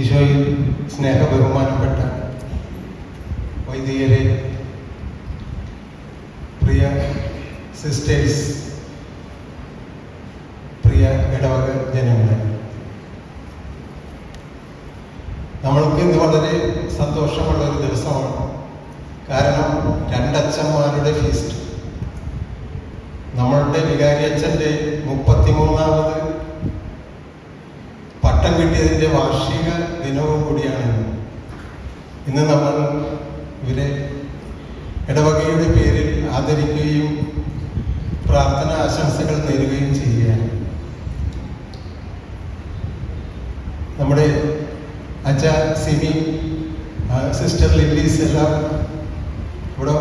ഈശോയിൽ സ്നേഹ ബഹുമാനപ്പെട്ട വൈദികരെ പ്രിയ സിസ്റ്റേഴ്സ് പ്രിയ ഇടവക ജനങ്ങളെ. നമ്മൾക്ക് ഇന്ന് വളരെ സന്തോഷമുള്ള ഒരു ദിവസമാണ്. കാരണം രണ്ടച്ഛന്മാരുടെ ഫീസ്റ്റ് നമ്മളുടെ വികാരി അച്ഛന്റെ മുപ്പത്തിമൂന്നാമത് പട്ടം കിട്ടിയതിന്റെ വാർഷിക ദിനവും കൂടിയാണ് ഇന്ന്. ഇന്ന് നമ്മൾ ഇവരെ ഇടവകയുടെ പേരിൽ ആദരിക്കുകയും പ്രാർത്ഥന ആശംസകൾ നേരുകയും ചെയ്യുകയാണ് നമ്മുടെ അച്ഛ സിമി സിസ്റ്റർ ലില്ലീസ് എല്ലാം ഇവിടെ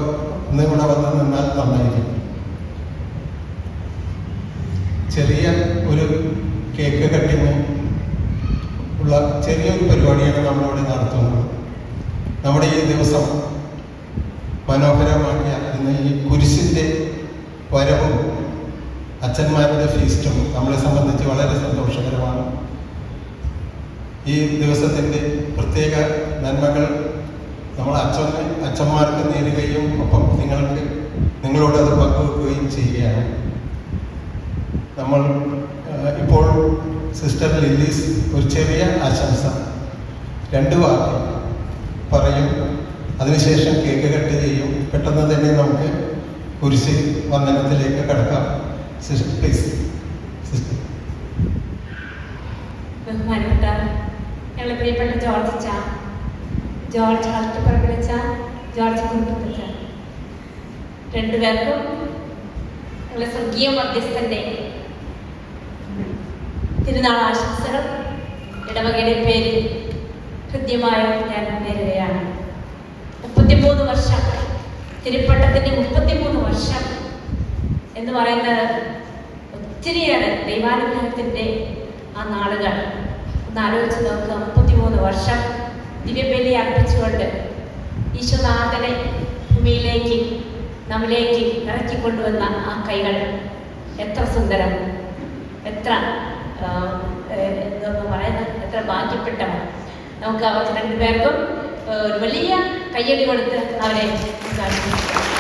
ഒന്ന് ഇവിടെ വന്ന് നിന്നാൽ നന്നായിരിക്കും ചെറിയ ഒരു കേക്ക് കട്ടിങ് ഉള്ള ചെറിയൊരു പരിപാടിയാണ് നമ്മളിവിടെ നടത്തുന്നത്. നമ്മുടെ ഈ ദിവസം മനോഹരമാക്കിയ ഇന്ന് ഈ കുരിശിന്റെ വരവും അച്ഛന്മാരുടെ ഫീസ്റ്റും നമ്മളെ സംബന്ധിച്ച് വളരെ സന്തോഷകരമാണ്. ഈ ദിവസത്തിന്റെ പ്രത്യേക നന്മകൾ നമ്മൾ അച്ഛന് അച്ഛന്മാർക്ക് നേരുകയും ഒപ്പം നിങ്ങൾക്ക് നിങ്ങളോട് അത് പങ്കുവെക്കുകയും ചെയ്യുകയാണ്. നമ്മൾ സിസ്റ്റർ ലില്ലീസ് ഒരു ചെറിയ ആശംസ. രണ്ട് വാക്ക് പറയും. അതിനുശേഷം കേക്ക് കട്ട് ചെയ്യും. പെട്ടെന്ന് തന്നെ നമുക്ക് കുരിശ് വന്ദനത്തിലേക്ക് കടക്കാം. Sister please. സിസ്റ്റർ. ബഹുമാനപ്പെട്ട ഞങ്ങളെ പ്രിയപ്പെട്ട ജോർജ് അച്ഛ. ജോർജ് ഹർട്ടപ്പറമ്പിലച്ച ജോർജ് കുറുപ്പത്തച്ച രണ്ടുപേർക്കും ഞങ്ങളെ സ്വർഗീയ മധ്യസ്ഥന്റെ തിരുനാൾ ആശംസകൾ ഇടവകയുടെ പേരിൽ ഹൃദ്യമായും ഞാൻ നേരുകയാണ്. മുപ്പത്തിമൂന്ന് വർഷം തിരുപ്പട്ടത്തിന്റെ മുപ്പത്തിമൂന്ന് വർഷം എന്ന് പറയുന്നത് ഒത്തിരിയേറെ ദൈവാനുഗ്രഹത്തിന്റെ ആ നാളുകൾ. ഒന്ന് ആലോചിച്ച് നോക്കുക മുപ്പത്തിമൂന്ന് വർഷം ദിവ്യബലി അർപ്പിച്ചുകൊണ്ട് ഈശ്വനാഥനെ ഭൂമിയിലേക്ക് നമ്മിലേക്ക് ഇറക്കിക്കൊണ്ടുവന്ന ആ കൈകൾ എത്ര സുന്ദരം എത്ര എന്തെന്ന് പറയുന്നത് എത്ര ഭാഗ്യപ്പെട്ടവർ നമുക്ക് അവർക്ക് രണ്ടുപേർക്കും ഒരു വലിയ കയ്യടി കൊടുത്ത് അവരെ ചെയ്യാം